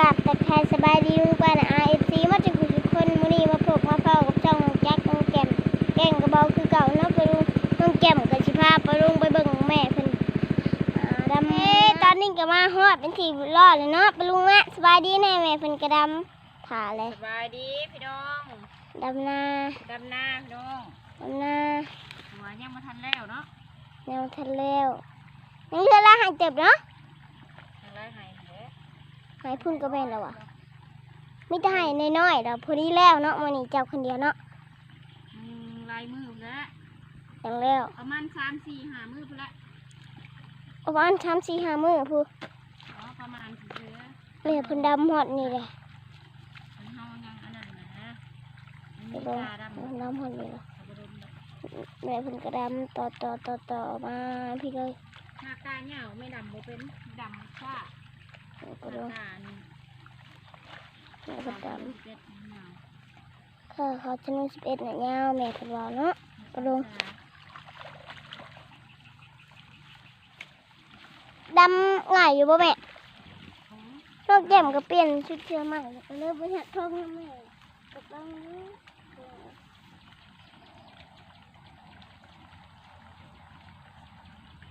กราบตักทายสบายดีลุงปานะอาเอฟซีมาจากทุกคนมื้อนี้มาพบมาเฝ้ากับช่องน้องแจ็คน้องแก้มแกล้งกระเบาคือเก่าเนาะไปลุงน้องแก้มกับสิพาไปลุงไปเบิ่งแม่เพิ่นอ่าดำเอ้ตอนนี้ก็มาฮอดเป็นที่รอดเลยเนาะไปลุงแม่สบายดีแน่แม่เพิ่นกระดำถ่าเลยสบายดีพี่น้องดำนาดำหน้าพี่น้องดำนาหัวยังมาทันแล้วเนาะแนวทะเลวยังเหลือละหายเจ็บเนาะ อะไรหายเหรอ หายพุ่นก็แม่นแล้วอะมิจะหายน้อยๆเราพอดีแล้วเนาะมื้อนี้เจ้าคนเดียวเนาะอืมลายมือแล้วอย่างแล้วประมาณสามสี่หามือพุ่นละประมาณสามสี่ห้ามื้อพูอ๋อประมาณเสือแม่เพิ่นดำฮอดนี่เลยมันเฮายังอันนั้นนะมันไปมีเบิ่งตาดำเพิ่นดำฮอดนี่เลยเขาบ่ดมเลยแม่เพิ่นก็ดำต่อต่อต่อต่อมาพี่เลยหน้าตาเหงาไม่ดำบ่เป็นดำซ่า แม่หก็ดูน้าตานี่แม่เพิ่นดเจ็ดเหงาำข้าเขาชนุสิบเอ็ดน่ะยาวแม่เพิ่นว่าเนาะกระดูกดำง่ายอยู่บ่แม่นอกแก้มก็เปลี่ยนชุดเสื้อใหม่แล้วก็เริ่มไปหัดท่องแม่ก็ต้อง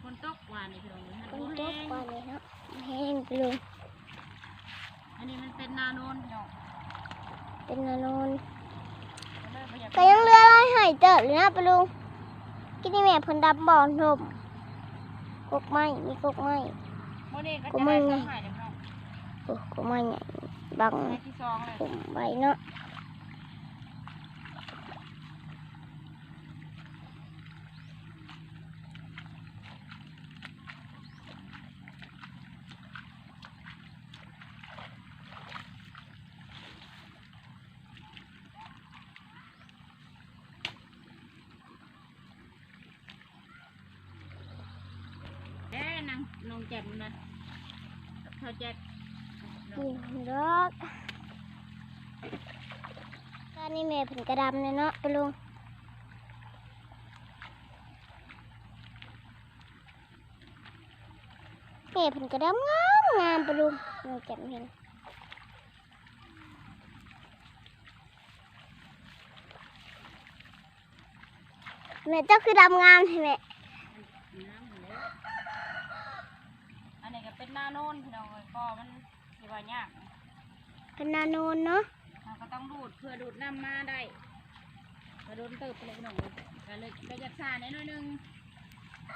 คนตกหวานนี่พี่น้องมันต้บ่นแห้ตกงกว่านี้เนาะแห้งไปเลย อันนี้มันเป็นนาโนนพี่น้องเป็นนาโนนก็เลยบ่อยากก็ยังเหลืออะไรหายเติบเลยนะปะลุงกินนี่แม่เพิ่นดับบ่อนมกกไม้มีกกไม้โมนี่ก็กูจะมึได้งไงสองหายเดี๋ยวพี่น้องโอ้กกไม้ใหญ่บังหายที่สองเลยผมไว้เนาะเด้นางน องแจ่มนะเขาแจ็คกินดอกก็นี่แม่เพิ่นกระดำเลยเนาะไปลงแม่เพิ่นกระดำงามงามไปลงเราจำเห็นแม่เจ้าคือดำงามใช่ไหม น้ำเหลยอั นนี้ก็เป็นนาโนนพี่น้องเอ้ยก็มันสิว่ายากเป็นนาโนนเนาะเราก็ต้องดูดเพื่อดูดน้ำมาได้กระโดนเติบไปเลยพี่น้องเอ้ยก็เลยก็จะซาแน่น้อยหนึง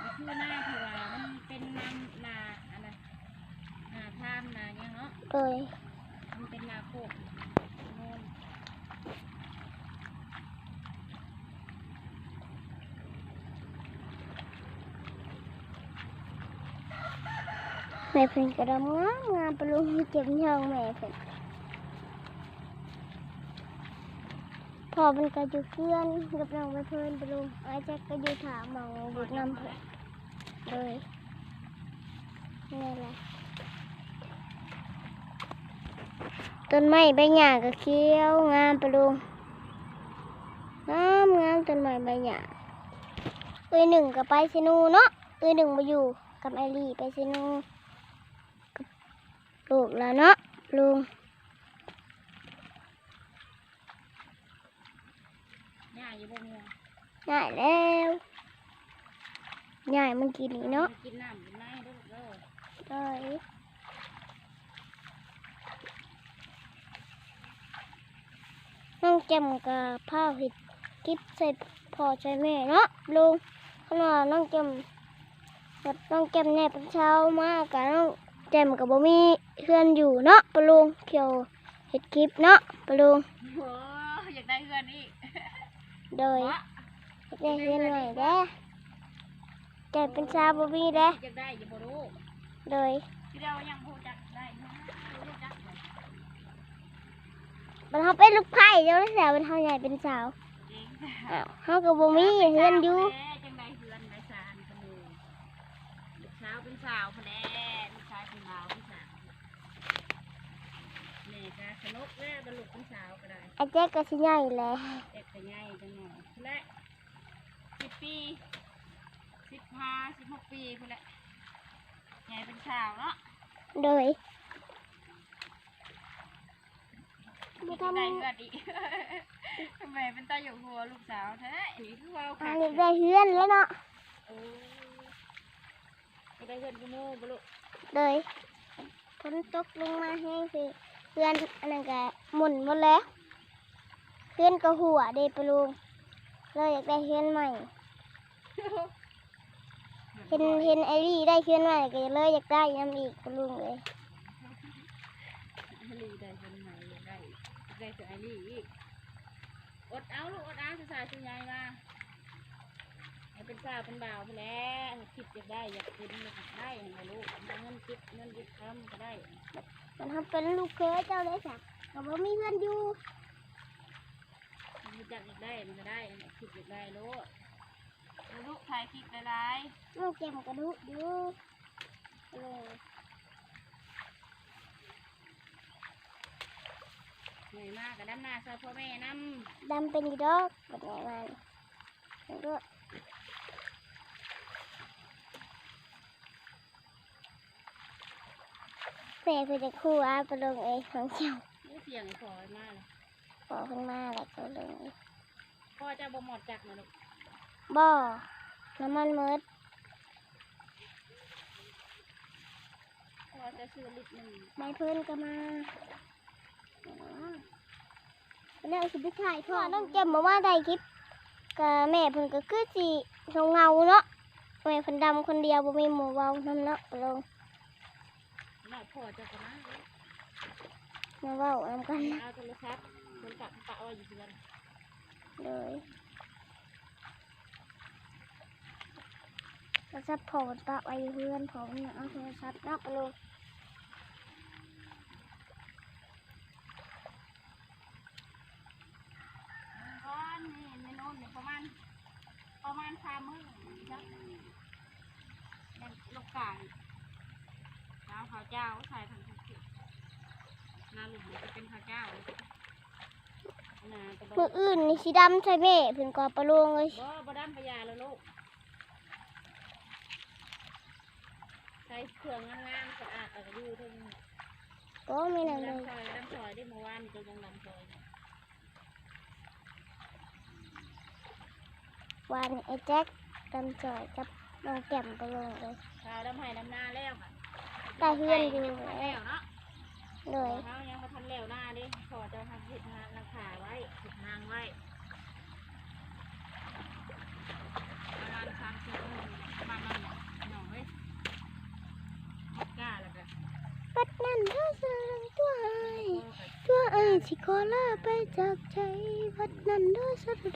นี่คือหน้าที่ว่ามันเป็นน้ำนาอะไรนาท่ามนาหยังเนาะเอ้ยมันเป็นนาโคกโน่น แม่เพิ่นกระดำงามงามปะลุงเก็บย่องแม่เพิ่นพอมันก็อยู่เพื่อนกับน้องไปเพิ่นปะลุงไอ้แจ็คก็อยู่ถามมองดูดน้ำเพิ่นเลยนี่แหละต้นไม้ใบหญ้าก็เขียวงามปะลุงงามงามต้นไม้ใบหญ้าเอ้ยหนึ่งก็ไปซินูเนาะเอ้ยหนึ่งมาอยู่กับไอรีไปซินู ลูกแล้วเนาะลุงหญ้าอยู่บนเมืองง่ายแล้วง่ายมันกินนี่เนาะกินน้ำกินน้ำด้วยเด้อได้น้องแจ่มกับผ้าหิดกิ๊บใส่พอใส่แม่เนาะลุงขนาดน้องแจ่มกับน้องแจ่มเนี่ยเป็นเช้ามากกับน้อง แจ่มกับบ่มีเพื่อนอยู่เนาะปะลุงเขียวเห็ดกิ๊บเนาะปะลุงโอ้ยอยากได้เงินอีกโดยวะได้เพื่อนหน่อยเด้อแจ่มเป็นชาวบ่มีเด้ออยากได้อย่าบ่รู้โดยที่เรายังพูดจักได้นะรู้จักเลยมันเขาเป็นลูกไผ่เจ้าแล้วแสวมันเขาใหญ่เป็นสาวจริงอ้าวเขากับบ่มีเฮือนอยู่แม่จังได้เฮือนได้สารกันเลยลูกสาวเป็นสาวพะแน่ลูกชายเป็นบ่าวเป็นสาวแม่ก็ สนุกแม่บรรลุเป็นสาวก็ได้ไอ้แจ๊กก็สิใหญ่แหละเด็กก็ใหญ่จังหน่อยและสิบปีสิบห้าสิบหกปีพุ่นแหละใหญ่เป็นสาวเนาะโดยทำได้เลือดอีก ทำไมเป็นตาอยู่หัวลูกสาวแท้อันนี้คือว่าอัค่ะนนี้ได้เฮือนแล้วเนาะโอ้ได้เงินกูโม่บ่ลูกเลยฝนตกลงมาแห้งคือ เพื่อนอันนั้นก็หมุนหมดแล้วเพื่อนก็หัวเดปลุงเลยอยากได้เฮือนใหม่ เห็นเห็นไอรี่ได้เฮือนใหม่ก็เลยอยากได้ย้ำอีกปลุงเลยไอรีได้เงินใหม่ได้ได้เสือไอรีอีกอดเอาลูกอดเอาสุสายสุยายมาให้เป็นสาวเป็นบ่าวไปแล้วคิดอยากได้อยากเป็นอยากได้ให้ลูกมาเงินคิดเงินคิดทำก็ได้ มันทำเป็นลูกเคยเจ้าเลยสักก็บ่มีเพื่อนอยู่มันจักอยากได้มันก็ได้คิดอยากได้ลูกลูกถ่ายคลิปหลายลูกแกมกระดูกอยู่เออๆเหนื่อยมากกับด้านหน้าซอยพ่อแม่นำดำเป็นอยู่ดอกแบบไหนมันแล้วก็ แม่คือจะคู่อาปลงเอ้ของเจ้านี่เสียงขอมากเลยขอขึ้นมาแล้วก็ลงพ่อจะบ่หมดจักนะลูกบ่อน้ำมันมิดพ่อจะซื้อลิตรหนึ่งใบเพิ่นก็มาแล้วสิไปถ่ายพ่อน้องเก็บมาว่าได้คลิปกับแม่เพิ่นก็คือสิเงาเนาะแม่เพิ่นดำคนเดียวบ่มีหมู่เว้านํเนาะลง พอจะกันนะมาเว้านํกันเอาโทรศัพท์คนกะกะว่าอยู่ที่อนเลยโทรศัพท์พอปะไว้เพื่อนผมน่ะเอาโทรศัพท์นอกลงก้อนนี่ในโน้นนี่ประมาณประมาณสามมื้อจักนั่นลูกไก่ ข้าวข้าวเจ้าใส่ผักกะเพราหน้าหลุมจะเป็นข้าวเจ้าเลยหน้าตะบมืออื่นนี่สีดำใช่แม่เพิ่นก็ปลาลวงเลยบ่บ่ดำปยาแล้วลูกใส่เครื่องงามๆสะอาดแล้วก็อยู่เทั้งก็ไม่นั่นเลยดำซอยดำซอยได้เมื่อวานตัวยังดำซอยวานไอ้แจ็คดำจ่อยกับน้องแก้มปลาลวงเลยข้าวดำไห้ดำนาแล้วค่ะ ได้เฮือนอยู่ไก่แล้แล้ววเนาะเลยเขายังมาทันแล้วหน้าดิขอจะทำผิดทางราคาไว้ผิดทางไว้ประมาณสามสิบมื้อประมาณนั้นหน่อยเว้ยหมดกล้าแล้วก็ปัดนั่นเธอเสือตัวไอ้ตัวไอ้สิขอลาไปจากใจปัดนั่นเธอสะดุด